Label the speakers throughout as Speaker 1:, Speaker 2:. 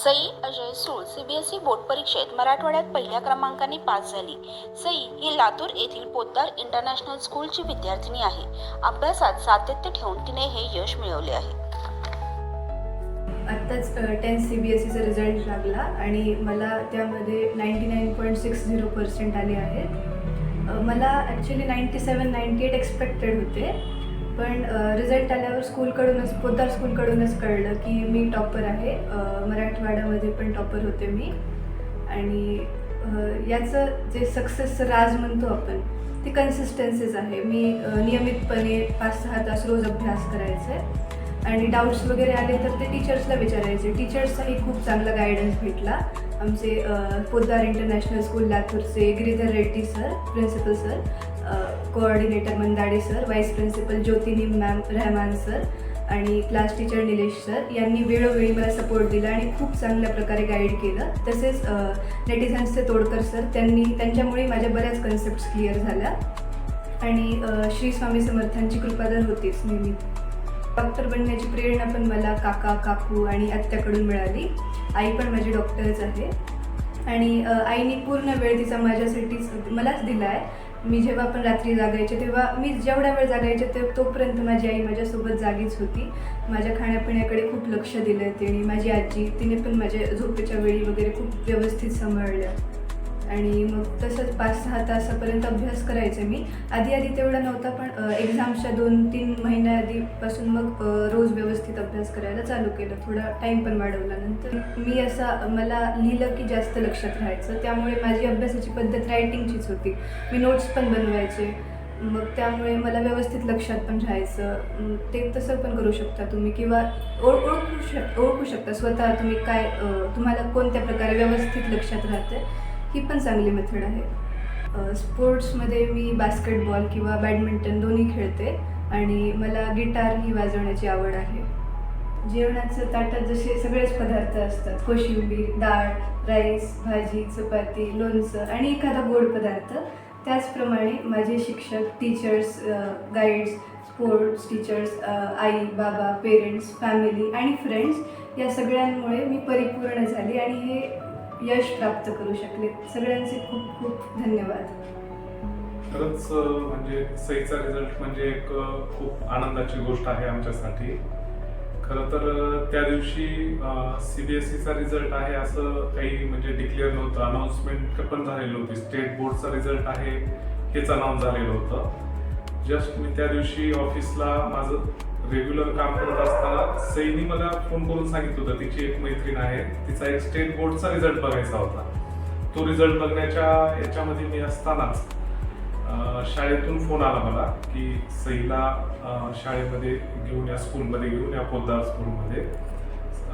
Speaker 1: Sai Ajay Sul CBSE board परीक्षेत मराठवाड्यात पहिल्या क्रमांकाने पास झाली. सई ही लातूर येथील पोद्दार इंटरनॅशनल स्कूलची विद्यार्थिनी आहे. अभ्यासात सातत्य ठेवून तिने हे यश मिळवले आहे.
Speaker 2: आत्ताच टेन्थ सी बी एस सीचा रिझल्ट लागला आणि मला त्यामध्ये ninety nine point six zero percent आले आहेत. मला actually ninety seven ninety eight expected होते. पण रिझल्ट आल्यावर स्कूलकडूनच पोद्दार स्कूलकडूनच कळलं की मी टॉपर आहे. मराठवाड्यामध्ये पण टॉपर होते मी. आणि याचं जे सक्सेस राज म्हणतो आपण ती कन्सिस्टन्सीज आहे. मी नियमितपणे पाच सहा तास रोज अभ्यास करायचे. आणि डाऊट्स वगैरे आले तर ते टीचर्सला विचारायचे. टीचर्सचाही खूप चांगला गायडन्स भेटला. आमचे पोद्दार इंटरनॅशनल स्कूल लातूरचे Giridhar Reddy sir principal sir coordinator Mandade sir vice principal Jyotini ma'am Rahman sir आणि क्लास टीचर निलेश सर यांनी वेळोवेळी मला सपोर्ट दिला आणि खूप चांगल्या प्रकारे गाईड केलं. तसेच नेटिझन्सचे तोडकर सर त्यांनी त्यांच्यामुळे माझ्या बऱ्याच कन्सेप्ट क्लिअर झाल्या. आणि श्री स्वामी समर्थांची कृपादर होतीच नेहमी. डॉक्टर बनण्याची प्रेरणा पण मला काका काकू आणि आत्याकडून मिळाली. आई पण माझी डॉक्टरच आहे. आणि आईने पूर्ण वेळ तिचा माझ्यासाठीच मलाच दिला आहे मी जेव्हा पण रात्री जागायचे तेव्हा मी जेवढा वेळ जागायचे ते तोपर्यंत माझी आई माझ्यासोबत जागीच होती. माझ्या खाण्यापिण्याकडे खूप लक्ष दिलं तिने माझी आजी तिने पण माझ्या झोपेच्या वेळी वगैरे खूप व्यवस्थित सांभाळल्या आणि मग तसंच पाच सहा तासापर्यंत अभ्यास करायचे मी. आधी आधी तेवढा नव्हता पण एक्झामच्या दोन तीन महिन्या आधीपासून मग रोज व्यवस्थित अभ्यास करायला चालू केलं. थोडा टाईम पण वाढवला. नंतर मी असा मला लिहिलं की जास्त लक्षात राहायचं. त्यामुळे माझी अभ्यासाची पद्धत रायटिंगचीच होती. मी नोट्स पण बनवायचे. मग त्यामुळे मला व्यवस्थित लक्षात पण राहायचं. ते तसं पण करू शकता तुम्ही. किंवा ओळ ओळखू शक ओळखू शकता स्वतः तुम्ही काय तुम्हाला कोणत्या प्रकारे व्यवस्थित लक्षात राहते ही पण चांगली मेथड आहे. स्पोर्ट्समध्ये मी बास्केटबॉल किंवा बॅडमिंटन दोन्ही खेळते आणि मला गिटार ही वाजवण्याची आवड आहे. जेवणाचं ताटात जसे सगळेच पदार्थ असतात कोशिंबीर डाळ राईस भाजी चपाती लोणचं आणि एखादा गोड पदार्थ त्याचप्रमाणे माझे शिक्षक टीचर्स गाईड्स स्पोर्ट्स टीचर्स आई बाबा पेरेंट्स फॅमिली आणि फ्रेंड्स या सगळ्यांमुळे मी परिपूर्ण झाली आणि हे यश प्राप्त करू शकले. सगळ्यांचे खूप खूप धन्यवाद.
Speaker 3: खरंच म्हणजे सईचा रिझल्ट म्हणजे एक खूप आनंदाची गोष्ट आहे आमच्यासाठी. खरं तर त्या दिवशी सी बी एस सीचा रिझल्ट आहे असं काही म्हणजे डिक्लेअर नव्हतं. अनाऊन्समेंट पण झालेलं होती. स्टेट बोर्डचा रिझल्ट आहे हेच अनाऊन्स झालेलं होतं. जस्ट मी त्या दिवशी ऑफिसला माझं रेग्युलर काम करत असताना सईनी मला फोन करून सांगितलं होतं. तिची एक मैत्रीण आहे. तिचा एक स्टेट बोर्डचा रिझल्ट बघायचा होता. तो रिझल्ट बघण्याच्या याच्यामध्ये मी असतानाच शाळेतून फोन आला मला की सईला शाळेमध्ये घेऊन या स्कूलमध्ये घेऊन या पोद्दार स्कूलमध्ये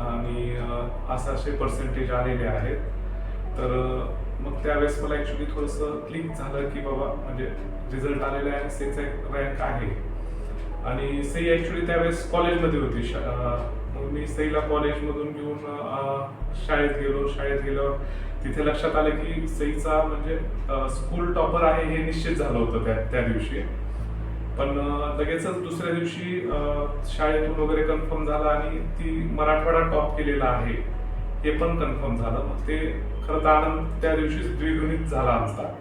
Speaker 3: आणि अं, असे असे पर्सेंटेज आलेले आहेत. तर मग त्यावेळेस मला ॲक्च्युली थोडंसं क्लिक झालं की बाबा म्हणजे रिझल्ट आलेला आहे सेचा एक रँक आहे. आणि सई ॲक्च्युली त्यावेळेस कॉलेजमध्ये होती. शा- मग मी सईला कॉलेजमधून घेऊन शाळेत गेलो. शाळेत गेल्यावर तिथे लक्षात आलं की सईचा म्हणजे स्कूल टॉपर आहे हे निश्चित झालं होतं त्या त्या दिवशी. पण लगेचच दुसऱ्या दिवशी शाळेतून वगैरे कन्फर्म झालं आणि ती मराठवाडा टॉप केलेला आहे. हे पण कन्फर्म झालं. मग ते खरं तर आनंद त्या दिवशी द्विगुणित झाला आमचा.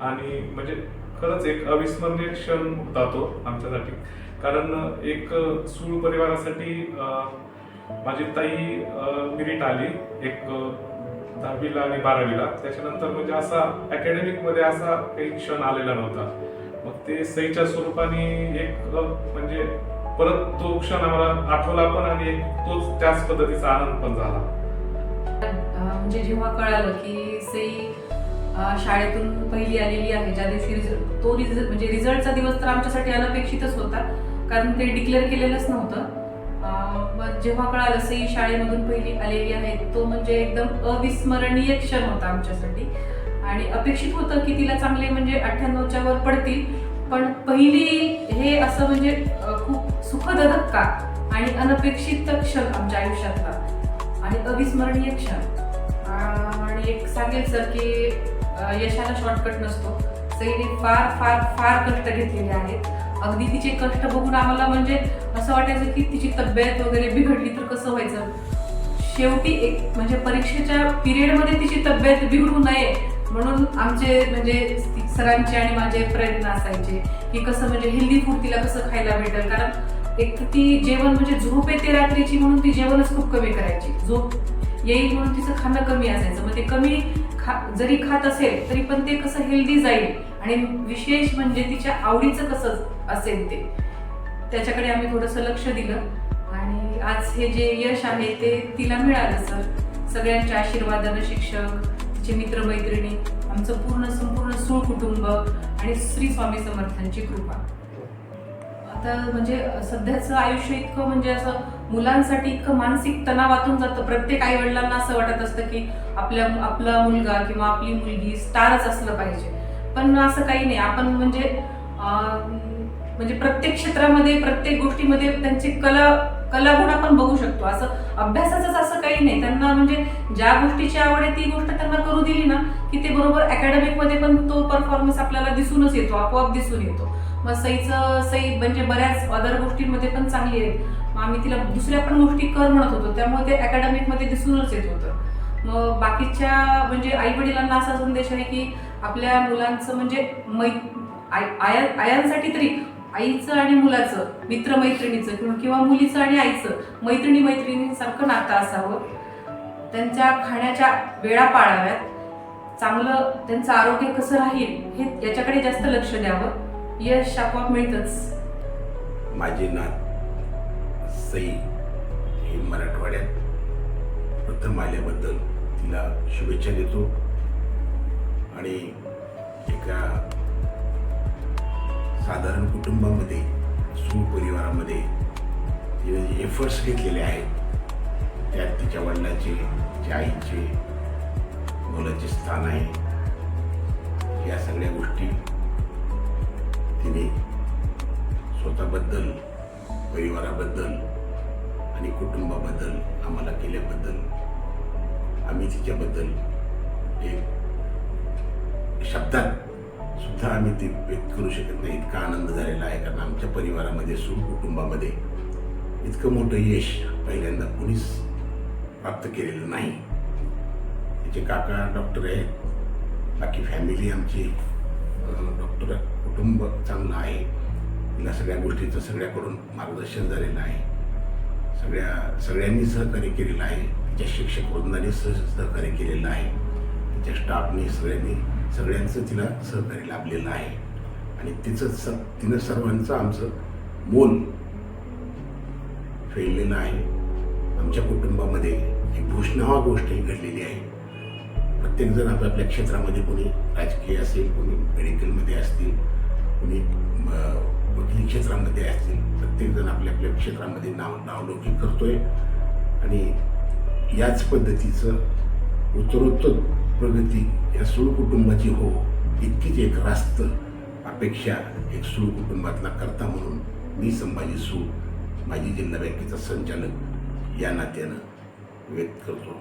Speaker 3: आणि म्हणजे खरंच एक अविस्मरणीय क्षण होता तो आमच्यासाठी. कारण एक सूळ परिवारासाठी माझी ताई मिरिट आली एक दहावीला आणि बारावीला. त्याच्यानंतर म्हणजे असा अकॅडमिकमध्ये असा काही क्षण आलेला नव्हता. मग ते सईच्या स्वरूपाने एक म्हणजे परत तो क्षण आम्हाला आठवला पण आणि तोच त्याच पद्धतीचा आनंद पण झाला.
Speaker 4: म्हणजे जेव्हा कळालं की सई शाळेतून पहिली आलेली आहे ज्या दिवशी रिझल्ट तो रिझल्ट म्हणजे रिझल्टचा दिवस तर आमच्यासाठी अनपेक्षितच होता कारण ते डिक्लेअर केलेलंच नव्हतं. मग जेव्हा कळालं सई शाळेमधून पहिली आलेली आहे तो म्हणजे एकदम अविस्मरणीय क्षण होता आमच्यासाठी. आणि अपेक्षित होतं की तिला चांगले म्हणजे अठ्ठ्याण्णवच्या वर पडतील पण पहिली हे असं म्हणजे खूप सुखद धक्का आणि अनपेक्षित क्षण आमच्या आयुष्यातला. आणि अविस्मरणीय क्षण. आणि एक सांगेल सर की यशाला शॉर्टकट नसतो. सईने फार फार फार कष्ट घेतलेले आहेत. अगदी तिचे कष्ट बघून आम्हाला म्हणजे असं वाटायचं की तिची तब्येत वगैरे बिघडली तर कसं व्हायचं? शेवटी एक म्हणजे परीक्षेच्या पिरियडमध्ये तिची तब्येत बिघडू नये म्हणून आमचे म्हणजे सरांचे आणि माझे प्रयत्न असायचे की कसं म्हणजे हेल्दी फूड तिला कसं खायला भेटेल. कारण एक ती जेवण म्हणजे झोप येते रात्रीची म्हणून ती जेवणच खूप कमी करायची. झोप येईल म्हणून तिचं खाणं कमी असायचं. मग ते कमी खा जरी खात असेल तरी पण ते कसं हेल्दी जाईल. आणि विशेष म्हणजे तिच्या आवडीचं कसं असेल ते. त्याच्याकडे आम्ही थोडंसं लक्ष दिलं. आणि आज हे जे यश आहे ते तिला मिळालं सर. सगळ्यांच्या आशीर्वादानं शिक्षक तिचे मित्रमैत्रिणी आमचं पूर्ण संपूर्ण सूळ कुटुंब आणि श्री स्वामी समर्थांची कृपा. आता म्हणजे सध्याचं आयुष्य इतकं म्हणजे असं मुलांसाठी इतकं मानसिक तणावातून जातं. प्रत्येक आई वडिलांना असं वाटत असतं की आपल्या आपला मुलगा किंवा आपली मुलगी स्टारच असलं पाहिजे. पण असं काही नाही. आपण म्हणजे म्हणजे प्रत्येक क्षेत्रामध्ये प्रत्येक गोष्टीमध्ये त्यांची कला कलागुण आपण बघू शकतो. असं अभ्यासाचंच असं काही नाही. त्यांना म्हणजे ज्या गोष्टीची आवड आहे ती गोष्ट त्यांना करू दिली ना की ते बरोबर अकॅडमिकमध्ये पण तो परफॉर्मन्स आपल्याला दिसूनच येतो. आपोआप दिसून येतो. मग सईचं सई म्हणजे बऱ्याच अदर गोष्टींमध्ये पण चांगली आहे मग आम्ही तिला दुसऱ्या पण गोष्टी कर म्हणत होतो. त्यामुळे ते अकॅडमिकमध्ये दिसूनच येत होतं. मग बाकीच्या म्हणजे आई वडिलांना असा संदेश आहे की आपल्या मुलांचं म्हणजे मै आय- आया आयांसाठी तरी आईचं आणि मुलाचं मित्रमैत्रिणीचं किंवा किंवा मुलीचं आणि आईचं मैत्रिणी मैत्रिणींसारखं नातं असावं. त्यांच्या खाण्याच्या वेळा पाळाव्यात. चांगलं त्यांचं आरोग्य कसं राहील हे याच्याकडे जास्त लक्ष द्यावं. यश आपोआप मिळतंच.
Speaker 5: माझी नात सई हे मराठवाड्यात प्रथम आल्याबद्दल तिला शुभेच्छा देतो. आणि एका साधारण कुटुंबामध्ये सुपरिवारामध्ये तिने जे एफर्ट्स घेतलेले आहेत त्यात तिच्या वडिलांचे तिच्या आईचे मुलाचे स्थान आहे. या सगळ्या गोष्टी तिने स्वतःबद्दल परिवाराबद्दल आणि कुटुंबाबद्दल आम्हाला केल्याबद्दल आम्ही तिच्याबद्दल एक शब्दात सुद्धा आम्ही ते व्यक्त करू शकत नाही. इतका आनंद झालेला आहे कारण आमच्या परिवारामध्ये सुरू कुटुंबामध्ये इतकं मोठं यश पहिल्यांदा कुणीच प्राप्त केलेलं नाही. तिचे काका डॉक्टर आहेत. बाकी फॅमिली आमची डॉक्टर कुटुंब चांगलं आहे. तिला सगळ्या गोष्टीचं सगळ्याकडून मार्गदर्शन झालेलं आहे. सगळ्या सगळ्यांनी सहकार्य केलेलं आहे. तिच्या शिक्षक वृंदाने सह सहकार्य केलेलं आहे. तिच्या स्टाफने सगळ्यांनी सगळ्यांचं तिला सहकार्य लाभलेलं आहे. आणि तिचं स तिनं सर्वांचं आमचं मोल फेडलेलं आहे. आमच्या कुटुंबामध्ये एक भूषणावा गोष्ट ही घडलेली आहे. प्रत्येकजण आपापल्या क्षेत्रामध्ये कोणी राजकीय असेल कोणी मेडिकलमध्ये असतील कोणी वकिली क्षेत्रामध्ये असतील. प्रत्येकजण आपल्या आपल्या क्षेत्रामध्ये नाव नावलौकिक करतोय. आणि याच पद्धतीचं उत्तरोत्तर प्रगती या सुळ कुटुंबाची हो इतकीच एक रास्त अपेक्षा एक सुळ कुटुंबातला करता म्हणून मी संभाजी सूळ माजी जिल्हा बँकेचा संचालक या नात्यानं व्यक्त करतो.